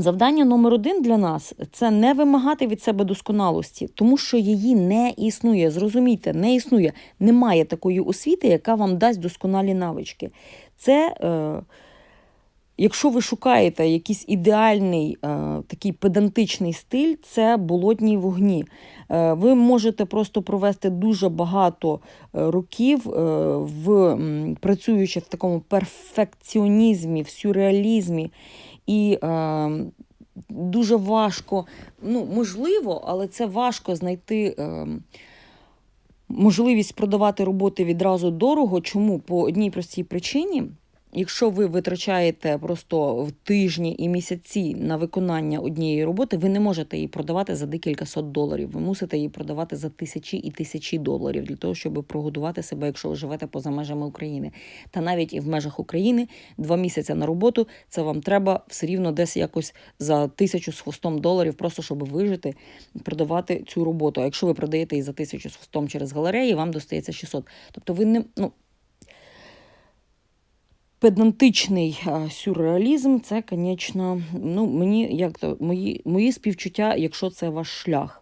Завдання номер один для нас це не вимагати від себе досконалості, тому що її не існує. Зрозумійте, не існує. Немає такої освіти, яка вам дасть досконалі навички. Це, е, якщо ви шукаєте якийсь ідеальний е, такий педантичний стиль, це болотні вогні. Е, ви можете просто провести дуже багато е, років е, в працюючи в такому перфекціонізмі, в сюрреалізмі. І е, дуже важко, ну, можливо, але це важко знайти е, можливість продавати роботи відразу дорого. Чому? По одній простій причині. Якщо ви витрачаєте просто в тижні і місяці на виконання однієї роботи, ви не можете її продавати за декілька сот доларів. Ви мусите її продавати за тисячі і тисячі доларів для того, щоб прогодувати себе, якщо ви живете поза межами України. Та навіть і в межах України два місяці на роботу це вам треба все рівно десь якось за тисячу з хвостом доларів, просто щоб вижити, продавати цю роботу. А якщо ви продаєте її за тисячу з хвостом через галереї, вам достається 600. Тобто ви не ну. Педантичний е, сюрреалізм це, звісно, ну, мені як то мої, мої співчуття, якщо це ваш шлях.